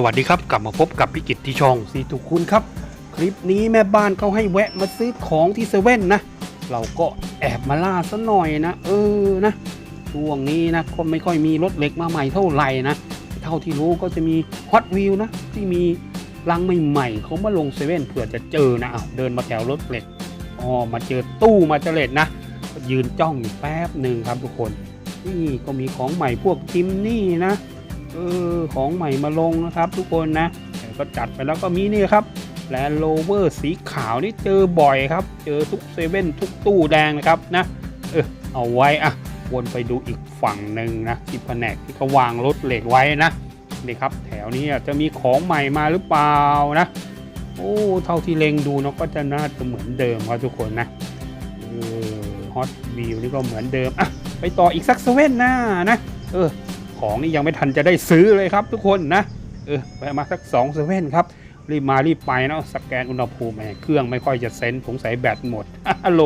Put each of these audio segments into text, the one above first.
สวัสดีครับ กลับมาพบกับพิกิตที่ช่องสีทุกคุณครับ คลิปนี้แม่บ้านเขาให้แวะมาซื้อของที่เซเว่นนะ เราก็แอบมาล่าซะหน่อยนะ เออนะช่วงนี้นะก็ไม่ค่อยมีรถเล็กมาใหม่เท่าไหร่นะ เท่าที่รู้ก็จะมีฮอตวิวนะ ที่มีรังใหม่ๆเขามาลงเซเว่นเผื่อจะเจอนะอ้าเดินมาแถวรถเล็กอ๋อมาเจอตู้มาเจเลตนะก็ยืนจ้องอยู่แป๊บหนึ่งครับทุกคนนี่ก็มีของใหม่พวกจิมนี่นะ เออของใหม่มาลงนะครับทุกคนนะแต่ก็จัดไปแล้วก็มีนี่ครับแลนด์โรเวอร์สีขาวนี่เจอบ่อยครับ เจอทุกเซเว่นทุกตู้แดงนะครับนะเออเอาไว้อะวนไปดูอีกฝั่งหนึ่งนะที่แผนกที่เขาวางรถเหล็กไว้นะนี่ครับ แถวนี้จะมีของใหม่มาหรือเปล่านะ โอ้เท่าที่เล็งดูเนาะก็จะน่าจะเหมือนเดิมครับทุกคนนะเออฮอตวิวนี่ก็เหมือนเดิมอะไปต่ออีกสักเซเว่นหน้านะเออ ของนี่ยังไม่ทันจะได้ซื้อเลยครับ ทุกคนนะเออไปมาสัก2เซเว่นครับรีบมารีบไปนะสแกนอุณหภูมิแหมเครื่องไม่ค่อยจะเซนสงสัยแบตหมดฮัลโหล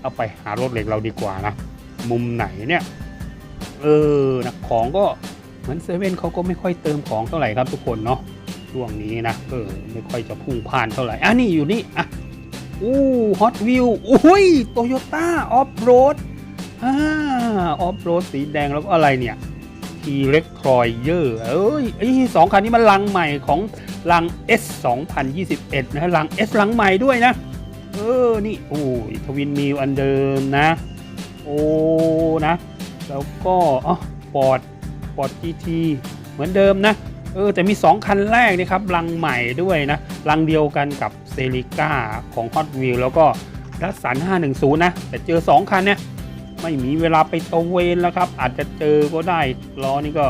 เอาไปหารถเหล็กเราดีกว่านะ มุมไหนเนี่ย เออนะของก็เหมือนเซเว่นเขาก็ไม่ค่อยเติมของเท่าไหร่ครับทุกคนเนาะช่วงนี้นะเออไม่ค่อยจะพุ่งผ่านเท่าไหร่อะนี่อยู่นี่อะอู้ฮอตวิวอุ้ยโตโยต้าออฟโรด อ่าออฟโรดสีแดงแล้วก็อะไรเนี่ยทีเล็กทรอยเยอร์เอ้ยไอ้สองคันนี้มันลังใหม่ของลัง S 2021 นะลัง S ลังใหม่ด้วยนะ เออ นี่โอ้ยทวินมิวอันเดิมนะ โอ้นะ แล้วก็อ๋อฟอร์ดฟอร์ดจีทีเหมือนเดิมนะ เออ แต่มี 2 คันแรกนี่ครับลังใหม่ด้วยนะ ลังเดียวกันกับเซริก้าของ Hot w h e e l แล้วก็ดัสสัน510 นะ แต่เจอ 2 คันเนี่ย ไม่มีเวลาไปตะเวนแล้วครับ อาจจะเจอก็ได้ล้อนี่ก็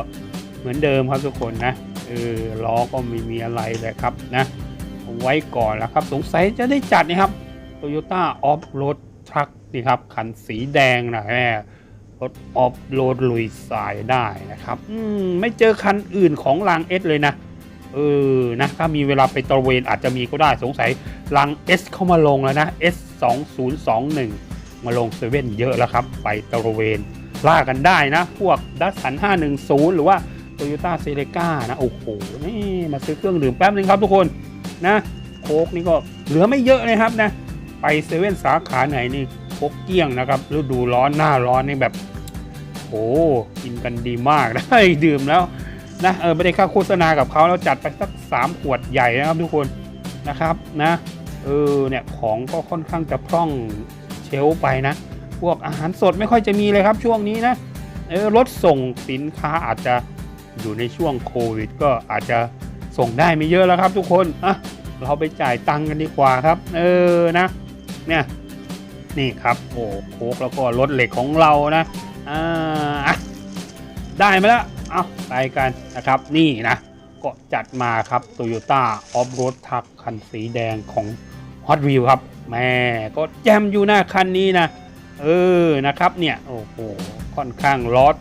เหมือนเดิมครับทุกคนนะเออล้อก็ไม่มีอะไรเลยครับนะไว้ก่อนแล้วครับ สงสัยจะได้จัดนี่ครับ Toyota Off Road Truck นี่ครับคันสีแดงนะแม่รถออฟโรดลุยสายได้นะครับอืมไม่เจอคันอื่นของรางเอสเลยนะ เออนะถ้ามีเวลาไปตระเวนอาจจะมีก็ได้สงสัยราง S เข้ามาลงแล้วนะ S 2 0 2 1 มาลงเซเว่นเยอะแล้วครับ ไปตระเวนล่ากันได้นะ พวกดัสสัน 510 หรือว่าโตโยต้าเซเลกานะ โอ้โห นี่มาซื้อเครื่องดื่มแป๊บนึงครับทุกคนนะ โคกนี่ก็เหลือไม่เยอะเลยครับนะ ไปเซเว่นสาขาไหนนี่โคกเกี้ยงนะครับฤดูร้อนหน้าร้อนนี่แบบโอ้กินกันดีมากนะดื่มแล้วนะเออไม่ได้ค่าโฆษณากับเขาแล้วจัดไปสักสามขวดใหญ่นะครับทุกคนนะครับนะเออเนี่ยของก็ค่อนข้างจะพร่อง เชลไปนะ พวกอาหารสดไม่ค่อยจะมีเลยครับช่วงนี้นะเออรถส่งสินค้าอาจจะอยู่ในช่วงโควิด ก็อาจจะส่งได้ไม่เยอะแล้วครับ ทุกคนอะเราไปจ่ายตังค์กันดีกว่าครับ เออนะเนี่ยนี่ครับโอ้โคกแล้วก็รถเหล็กของเรานะอ่าได้มาแล้วเอาไปกันนะครับนี่นะก็จัดมาครับ Toyota Off-Road Truck คันสีแดงของ ฮอตวิวครับแม่ก็แจมอยู่หน้าคันนี้นะ เออนะครับเนี่ยโอ้โหค่อนข้างลอด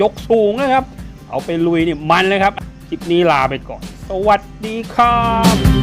ยกสูงนะครับ เอาไปลุยนี่มันเลยครับ คลิปนี้ลาไปก่อน สวัสดีครับ